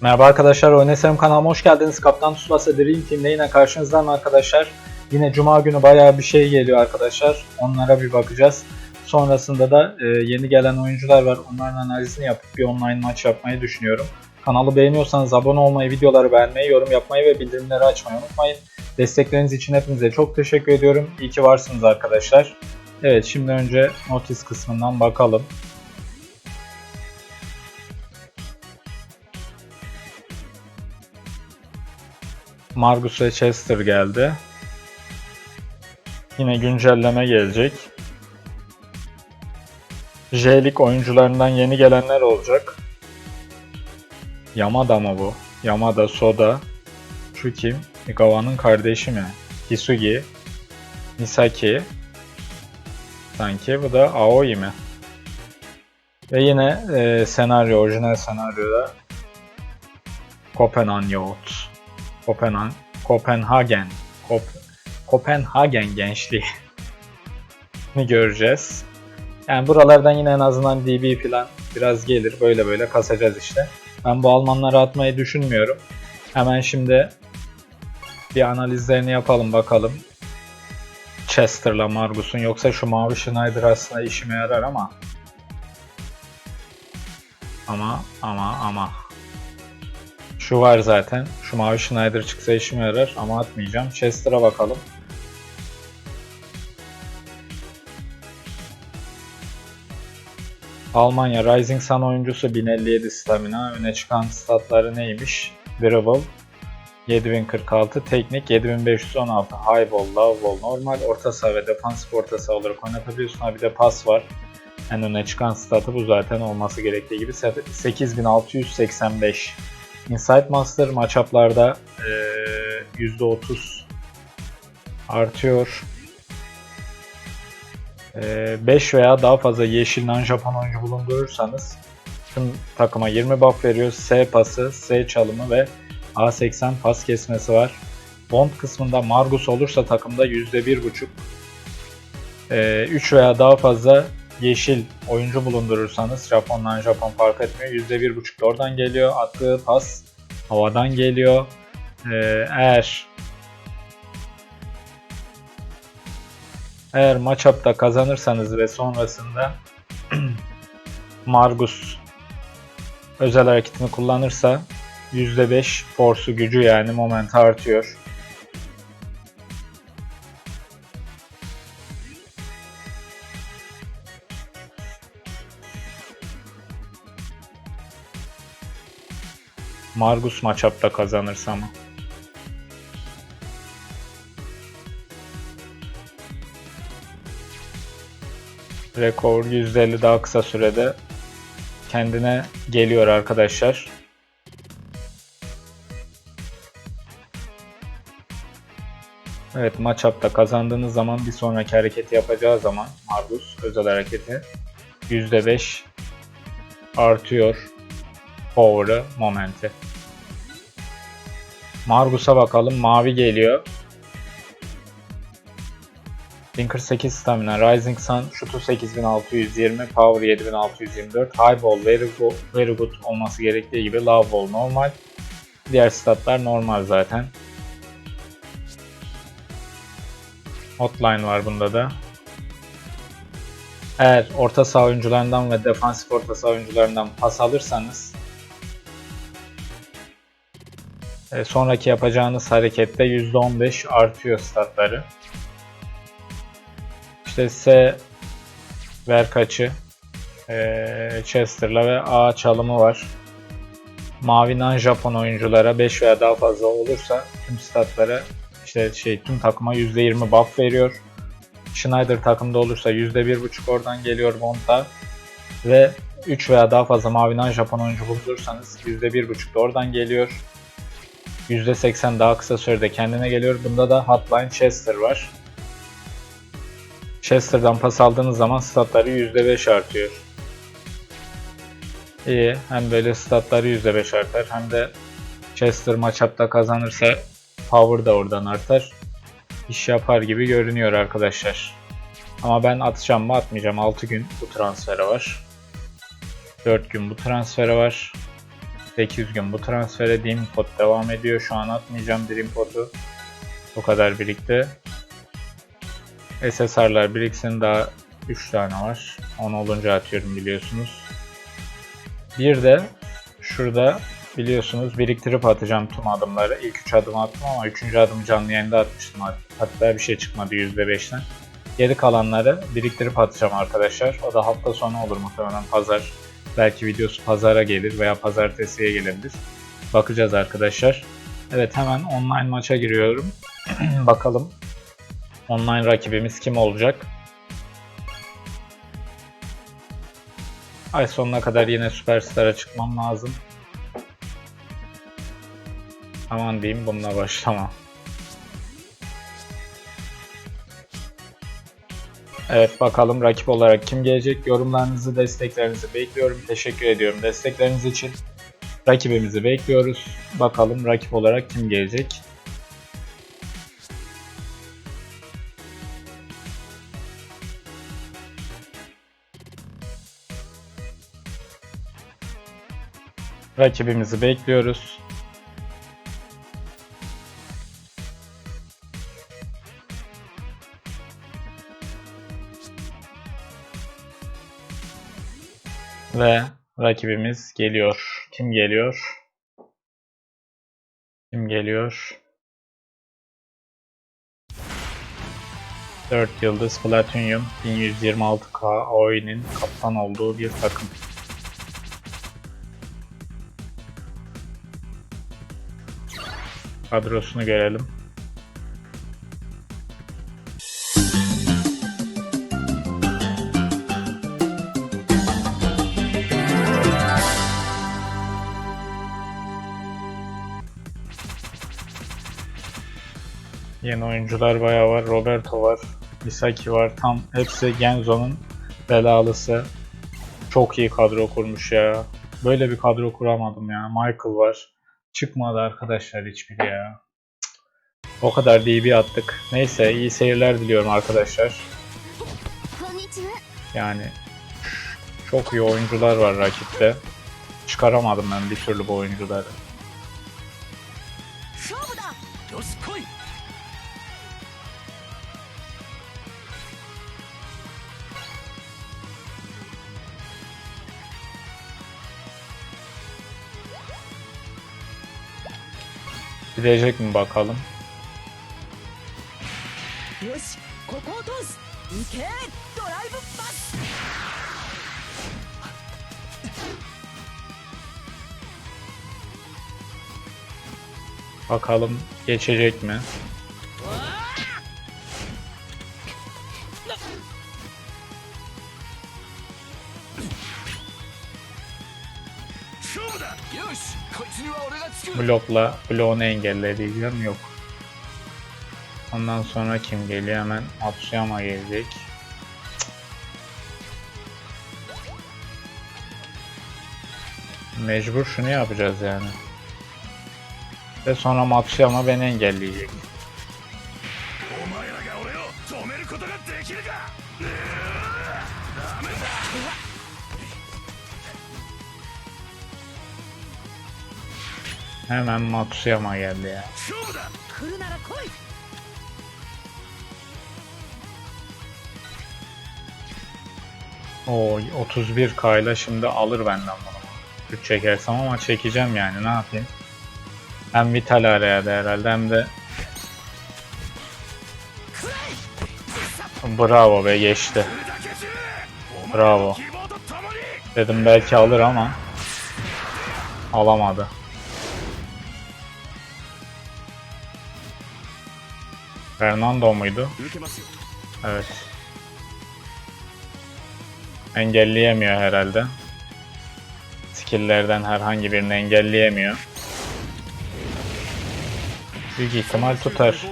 Merhaba arkadaşlar, Oynesem kanalıma hoş geldiniz. Kaptan Tsubasa Dream Team'de yine karşınızdayım arkadaşlar. Yine Cuma günü bayağı bir şey geliyor arkadaşlar. Onlara bir bakacağız. Sonrasında da e, yeni gelen oyuncular var. Onların analizini yapıp bir online maç yapmayı düşünüyorum. Kanalı beğeniyorsanız abone olmayı, videoları beğenmeyi, yorum yapmayı ve bildirimleri açmayı unutmayın. Destekleriniz için hepinize çok teşekkür ediyorum. İyi ki varsınız arkadaşlar. Evet şimdi önce notis kısmından bakalım. Margus ve Chester geldi. Yine güncelleme gelecek. J-Lig oyuncularından yeni gelenler olacak. Yamada mı bu? Yamada, Soda. Şu kim? Igawa'nın kardeşi mi? Hisugi. Misaki. Sanki bu da Aoi mi? Ve yine e, senaryo, orijinal senaryoda Kopenhag Youth. Kopenhag, Kopenhagen, Kop, Kopenhagen gençliği göreceğiz. Yani buralardan yine en azından DB falan biraz gelir. Böyle böyle kasacağız işte. Ben bu Almanları atmayı düşünmüyorum. Hemen şimdi bir analizlerini yapalım bakalım. Chester'la Margus'un yoksa şu mavi Schneider aslında işime yarar ama ama ama ama şu var zaten. Şu mavi Schneider çıksa işime yarar ama atmayacağım. Chester'a bakalım. Almanya Rising Sun oyuncusu 1057 stamina. Öne çıkan statları neymiş? Dribble 7046, teknik 7516, high ball, low ball, normal, orta saha ve defansif orta saha olarak oynatabiliyorsun. Ha bir de pas var. En öne çıkan statı bu zaten olması gerektiği gibi 8685. Inside Master matchup'larda e, %30 artıyor. 5 veya daha fazla yeşil non-Japon oyuncu bulundurursanız tüm takıma 20 buff veriyor. S pası, S çalımı ve A80 pas kesmesi var. Bond kısmında Margus olursa takımda %1.5 3 veya daha fazla yeşil oyuncu bulundurursanız Japon'dan Japon fark etmiyor. %1.5 da oradan geliyor. Attığı pas havadan geliyor. Ee, eğer eğer matchup'ta kazanırsanız ve sonrasında Margus özel hareketini kullanırsa %5 force'u gücü yani moment artıyor. Margus matchup'ta kazanırsa mı? Rekor %50 daha kısa sürede kendine geliyor arkadaşlar. Evet matchup'ta kazandığınız zaman bir sonraki hareketi yapacağı zaman Margus özel hareketi %5 artıyor power'ı, momenti. Margus'a bakalım. Mavi geliyor. 1048 stamina, Rising Sun, şutu 8620, power 7624, high ball very good, very good olması gerektiği gibi low ball normal. Diğer statlar normal zaten. Hotline var bunda da. Eğer orta saha oyuncularından ve defansif orta saha oyuncularından pas alırsanız sonraki yapacağınız harekette %15 artıyor statları. İşte S ver kaçı e, Chester'la ve A çalımı var. Mavi non Japon oyunculara 5 veya daha fazla olursa tüm statlara işte şey tüm takıma %20 buff veriyor. Schneider takımda olursa %1.5 oradan geliyor Bond'a ve 3 veya daha fazla mavi non Japon oyuncu bulursanız %1.5 da oradan geliyor. %80 daha kısa sürede kendine geliyor. Bunda da Hotline Chester var. Chester'dan pas aldığınız zaman statları %5 artıyor. İyi. Hem böyle statları %5 artar hem de Chester matchup'ta kazanırsa power da oradan artar. İş yapar gibi görünüyor arkadaşlar. Ama ben atacağım mı atmayacağım. 6 gün bu transfere var. 4 gün bu transfere var. 8 gün bu transfere Dream Pot devam ediyor. Şu an atmayacağım Dream Pot'u. O kadar birikti. SSR'lar biriksin daha 3 tane var. 10 olunca atıyorum biliyorsunuz. Bir de şurada biliyorsunuz biriktirip atacağım tüm adımları. İlk 3 adımı attım ama 3. adımı canlı yayında atmıştım. Hatta bir şey çıkmadı %5'ten. Geri kalanları biriktirip atacağım arkadaşlar. O da hafta sonu olur muhtemelen pazar. Belki videosu pazara gelir veya pazartesiye gelebilir. Bakacağız arkadaşlar. Evet hemen online maça giriyorum. Bakalım online rakibimiz kim olacak? Ay sonuna kadar yine Superstar'a çıkmam lazım. Aman diyeyim bununla başlamam. Evet bakalım rakip olarak kim gelecek? Yorumlarınızı, desteklerinizi bekliyorum. Teşekkür ediyorum destekleriniz için. Rakibimizi bekliyoruz. Bakalım rakip olarak kim gelecek? Rakibimizi bekliyoruz. Ve rakibimiz geliyor. Kim geliyor? Kim geliyor? 4 yıldız Platinum 1126K oyunun kaptan olduğu bir takım. Kadrosunu görelim. Yeni oyuncular bayağı var. Roberto var. Misaki var. Tam hepsi Genzo'nun belalısı. Çok iyi kadro kurmuş ya. Böyle bir kadro kuramadım ya. Michael var. Çıkmadı arkadaşlar hiçbir ya. O kadar DB attık. Neyse iyi seyirler diliyorum arkadaşlar. Yani çok iyi oyuncular var rakipte. Çıkaramadım ben bir türlü bu oyuncuları. Temizleyecek mi bakalım. Bakalım geçecek mi? Blokla bloğunu engelleyeceğim yok. Ondan sonra kim geliyor hemen Matsuyama gelecek. Mecbur şunu yapacağız yani. Ve sonra Matsuyama beni engelleyecek. Hemen Matsuyama geldi ya. O 31 kayla şimdi alır benden bunu. Güç çekersem ama çekeceğim yani ne yapayım. Hem Vital araya da herhalde hem de Bravo be geçti. Bravo. Dedim belki alır ama alamadı. Fernando muydu? Evet. Engelleyemiyor herhalde. Skilllerden herhangi birini engelleyemiyor. Büyük ihtimal tutar.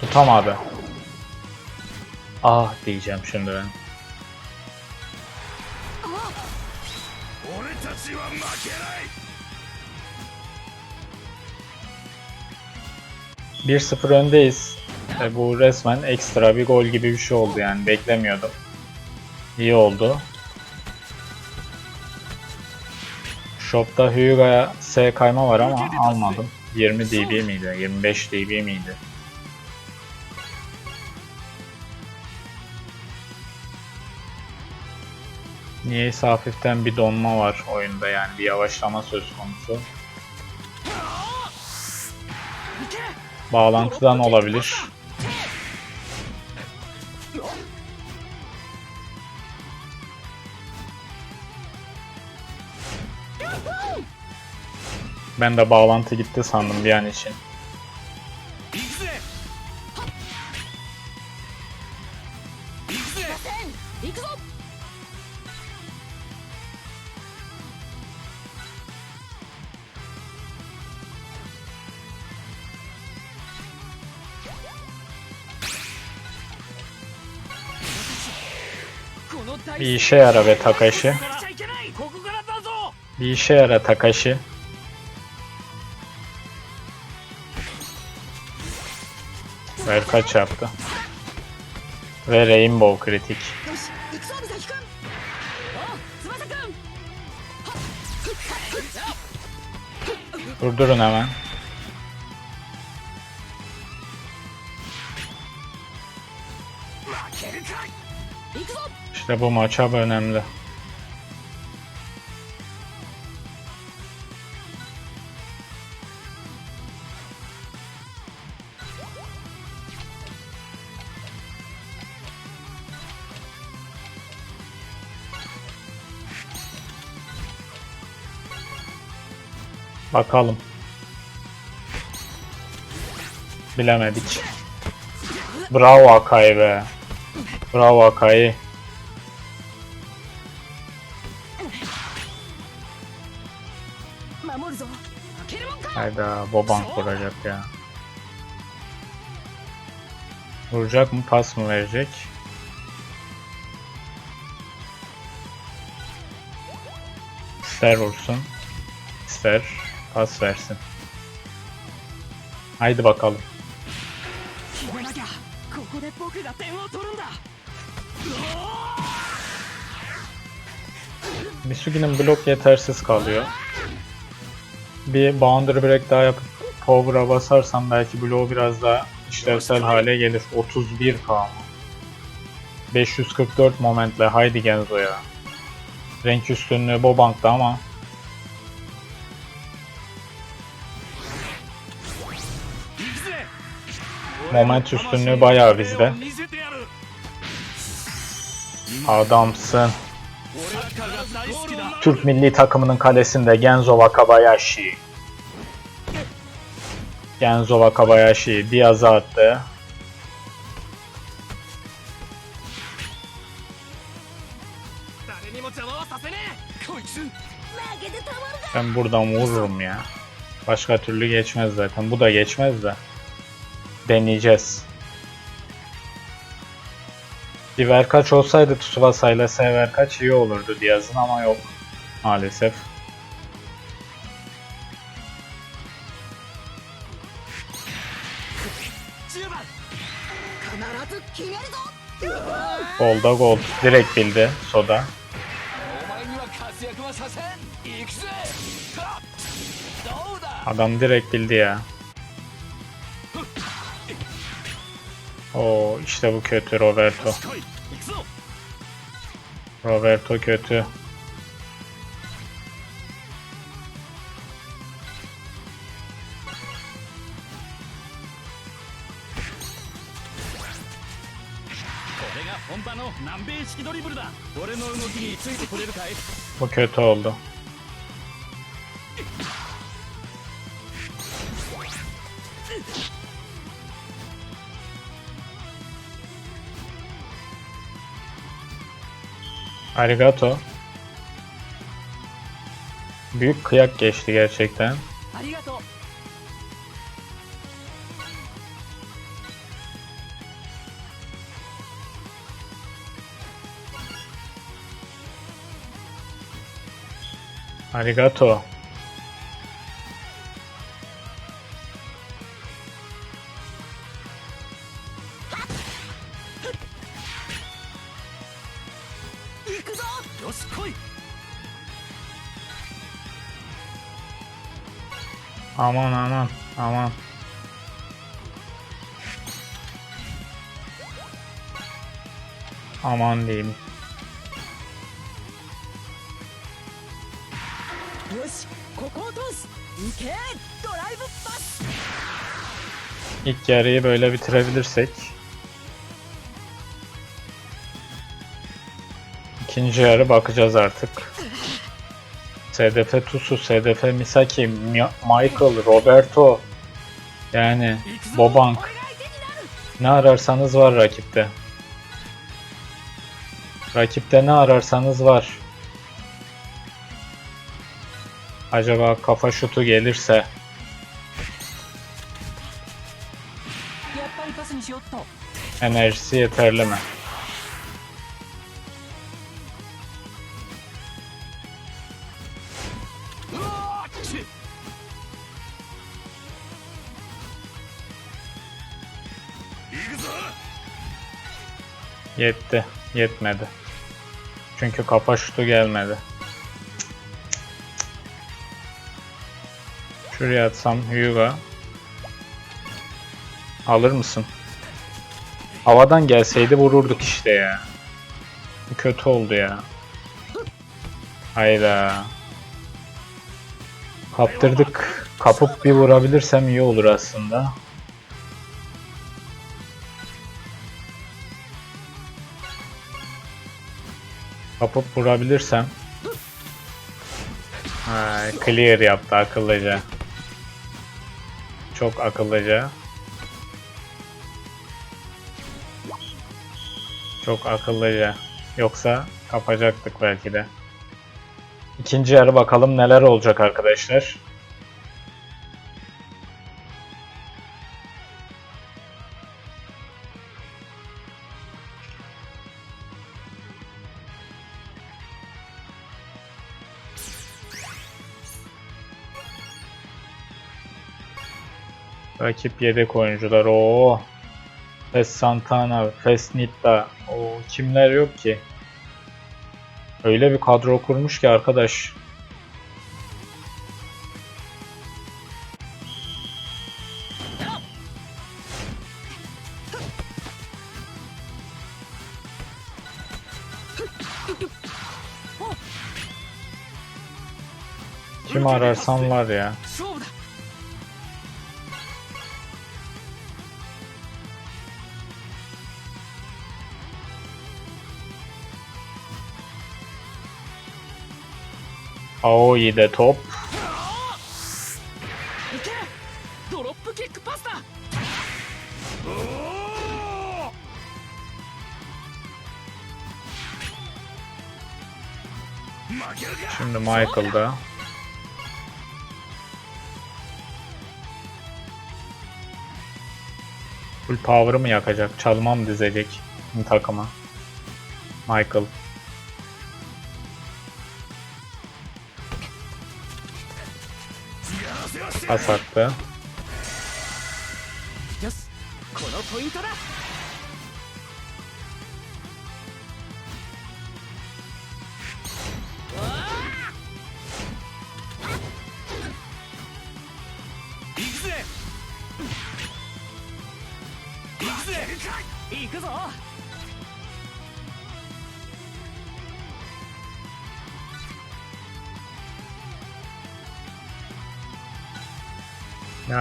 Tutamadı. Ah diyeceğim şimdi ben. 1-0 öndeyiz. E, bu resmen ekstra bir gol gibi bir şey oldu yani beklemiyordum. İyi oldu. Shop'ta Hyuga'ya S kayma var ama almadım. 20 dB miydi? 25 dB miydi? Niyeyse hafiften bir donma var oyunda yani bir yavaşlama söz konusu. Bağlantıdan olabilir. Ben de bağlantı gitti sandım bir an için. Bir işe yara be Takashi. Bir işe yara Takashi. Ver kaç yaptı. Ve Rainbow kritik. Durdurun hemen. İşte bu maça önemli. Bakalım. Bilemedik. Bravo Akay be. Bravo Akai. Hayda Boban kuracak ya. Vuracak mı pas mı verecek? İster vursun. ister pas versin. Haydi bakalım. Misugi'nin blok yetersiz kalıyor. Bir boundary break daha yapıp power'a basarsam belki bloğu biraz daha işlevsel hale gelir. 31 k 544 momentle haydi Genzo'ya. Renk üstünlüğü Bobank'ta ama Moment üstünlüğü bayağı bizde. Adamsın. Türk milli takımının kalesinde Genzo Wakabayashi. Genzo Wakabayashi Diaz'a attı. Ben buradan vururum ya. Başka türlü geçmez zaten. Bu da geçmez de. Deneyeceğiz. Bir Verkaç olsaydı Tsubasa'yla S Verkaç iyi olurdu Diaz'ın ama yok maalesef. Golda gol. Direkt bildi Soda. Adam direkt bildi ya. Oo işte bu kötü Roberto. Roberto kötü. Bu kötü oldu. Arigato. Büyük kıyak geçti gerçekten. Arigato. よし来い Aman aman aman. Aman diyeyim. よしここを通す行けドライブパス İlk yarıyı böyle bitirebilirsek. İkinci yarı bakacağız artık. SDF Tusu, SDF Misaki, Michael, Roberto yani Bobank ne ararsanız var rakipte. Rakipte ne ararsanız var. Acaba kafa şutu gelirse enerjisi yeterli mi? Yetti. Yetmedi. Çünkü kafa şutu gelmedi. Şuraya atsam Hyuga. Alır mısın? Havadan gelseydi vururduk işte ya. Kötü oldu ya. Hayda. Kaptırdık. Kapıp bir vurabilirsem iyi olur aslında. Kapıp vurabilirsem. Ha, clear yaptı akıllıca. Çok akıllıca. Çok akıllıca. Yoksa kapacaktık belki de. İkinci yarı bakalım neler olacak arkadaşlar. Rakip yedek oyuncular. o. Fes Santana, Fes Nitta. O kimler yok ki? Öyle bir kadro kurmuş ki arkadaş. Kim ararsan var ya. Aoi de top. Şimdi Michael'da. Full power'ı mı yakacak? Çalma mı dizecek takıma? Michael. Pas attı. よしこのポイントだ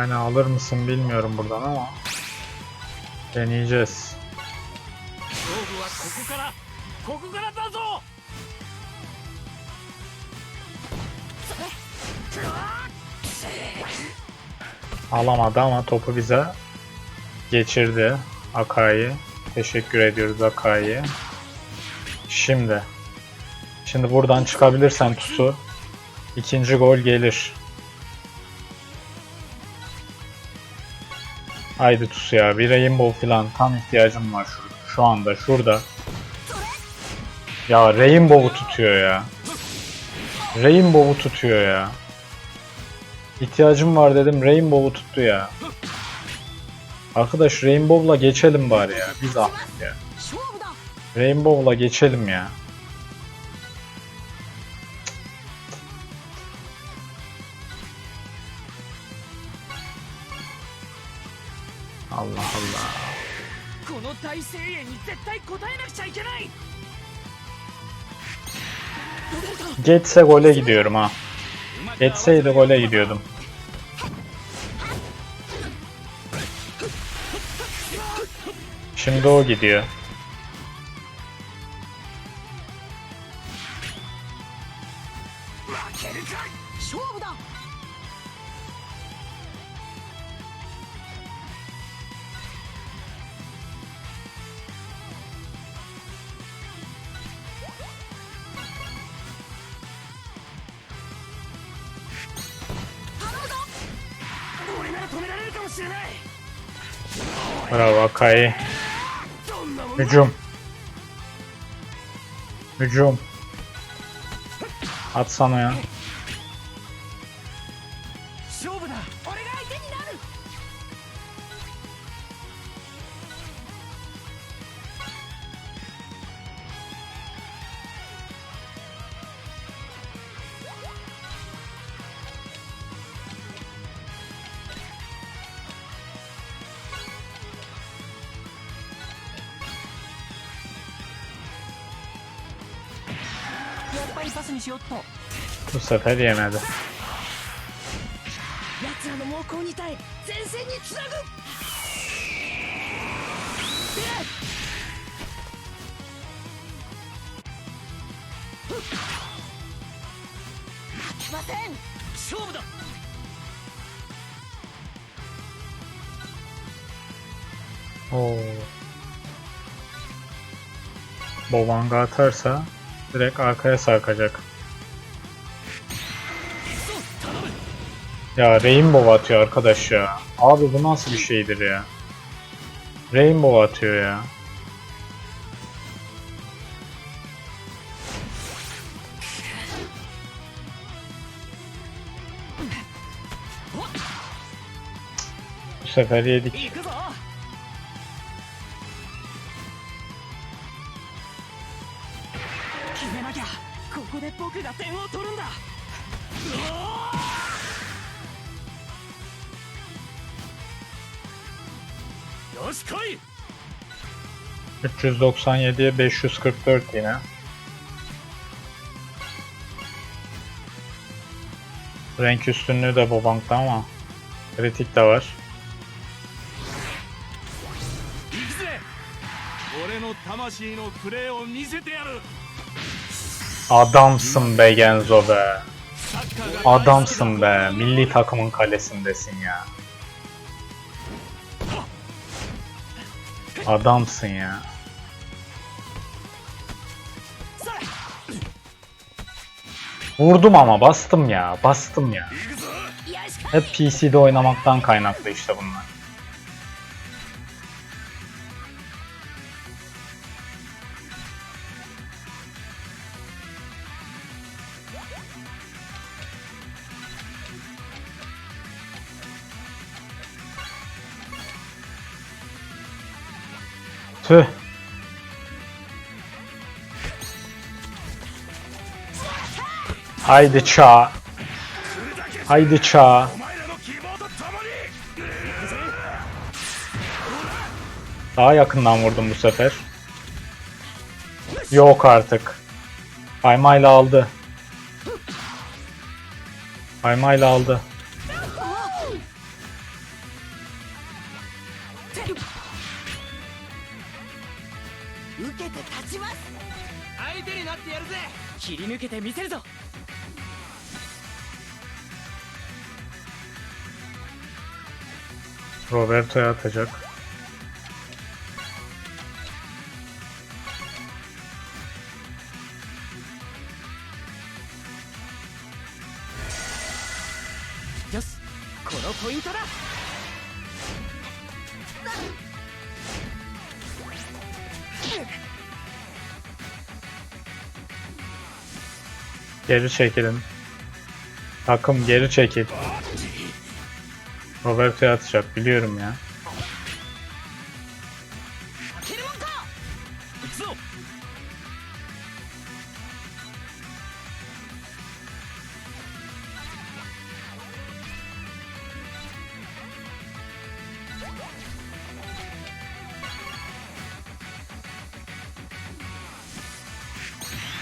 Yani alır mısın bilmiyorum buradan ama deneyeceğiz. Alamadı ama topu bize geçirdi Akai'yi. Teşekkür ediyoruz Akai'ye. Şimdi. Şimdi buradan çıkabilirsem Tusu ikinci gol gelir. Haydi Tusu ya bir Rainbow falan tam ihtiyacım var şu, şu anda şurada. Ya Rainbow'u tutuyor ya. Rainbow'u tutuyor ya. İhtiyacım var dedim Rainbow'u tuttu ya. Arkadaş Rainbow'la geçelim bari ya. Biz ahmet ya. Rainbow'la geçelim ya. 大声援に絶対応えなくちゃいけない Geçse gole gidiyorum ha. Geçseydi gole gidiyordum. Şimdi o gidiyor. Bayağı Hücum. Hücum. Atsana ya. Bu sefer yemedi. Oo. Bovanga atarsa direkt arkaya sarkacak. Ya Rainbow atıyor arkadaş ya. Abi bu nasıl bir şeydir ya? Rainbow atıyor ya. Bu sefer yedik. 397'ye 544 yine. Renk üstünlüğü de bu bankta ama kritik de var. Adamsın be Genzo be. Adamsın be. Milli takımın kalesindesin ya. Adamsın ya. Vurdum ama bastım ya. Bastım ya. Hep PC'de oynamaktan kaynaklı işte bunlar. Tüh. Haydi ça. Haydi ça. Daha yakından vurdum bu sefer. Yok artık. Kaymayla aldı. Kaymayla aldı. ortaya atacak. Geri çekilin. Takım geri çekil. Roberto'ya atacak biliyorum ya.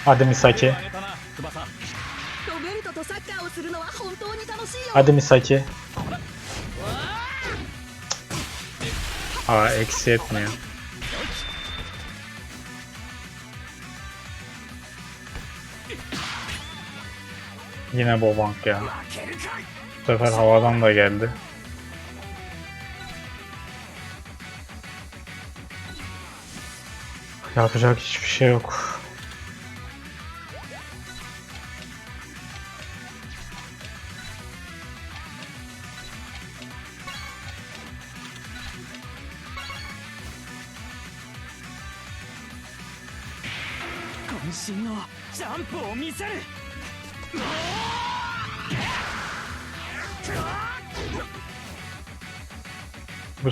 Hadi Misaki. Hadi Misaki. Aa eksi etmiyor. Yine Bobank ya. Bu sefer havadan da geldi. Yapacak hiçbir şey yok.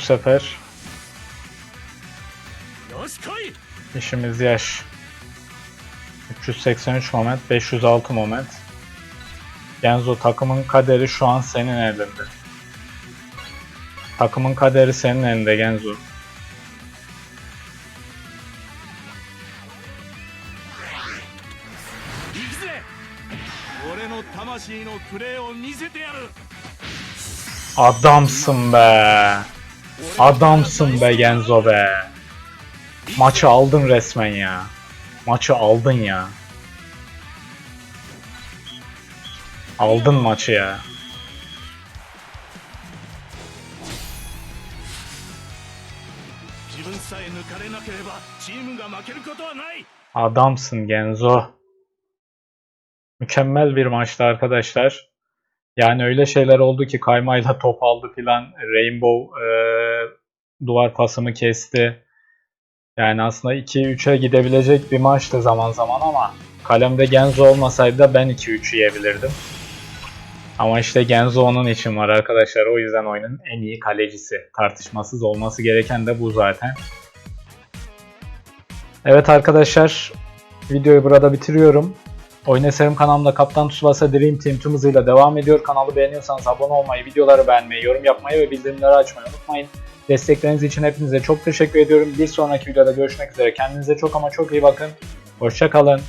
sefer işimiz yaş. 383 moment, 506 moment. Genzo takımın kaderi şu an senin elinde. Takımın kaderi senin elinde Genzo. Adamsın be. Adamsın be Genzo be. Maçı aldın resmen ya. Maçı aldın ya. Aldın maçı ya. Adamsın Genzo. Mükemmel bir maçtı arkadaşlar. Yani öyle şeyler oldu ki kaymayla top aldı filan. Rainbow e, duvar pasımı kesti. Yani aslında 2-3'e gidebilecek bir maçtı zaman zaman ama kalemde Genzo olmasaydı da ben 2-3 yiyebilirdim. Ama işte Genzo onun için var arkadaşlar. O yüzden oyunun en iyi kalecisi. Tartışmasız olması gereken de bu zaten. Evet arkadaşlar videoyu burada bitiriyorum. Oyun Eserim kanalımda Kaptan Tsubasa Dream Team tüm hızıyla devam ediyor. Kanalı beğeniyorsanız abone olmayı, videoları beğenmeyi, yorum yapmayı ve bildirimleri açmayı unutmayın. Destekleriniz için hepinize çok teşekkür ediyorum. Bir sonraki videoda görüşmek üzere. Kendinize çok ama çok iyi bakın. Hoşçakalın.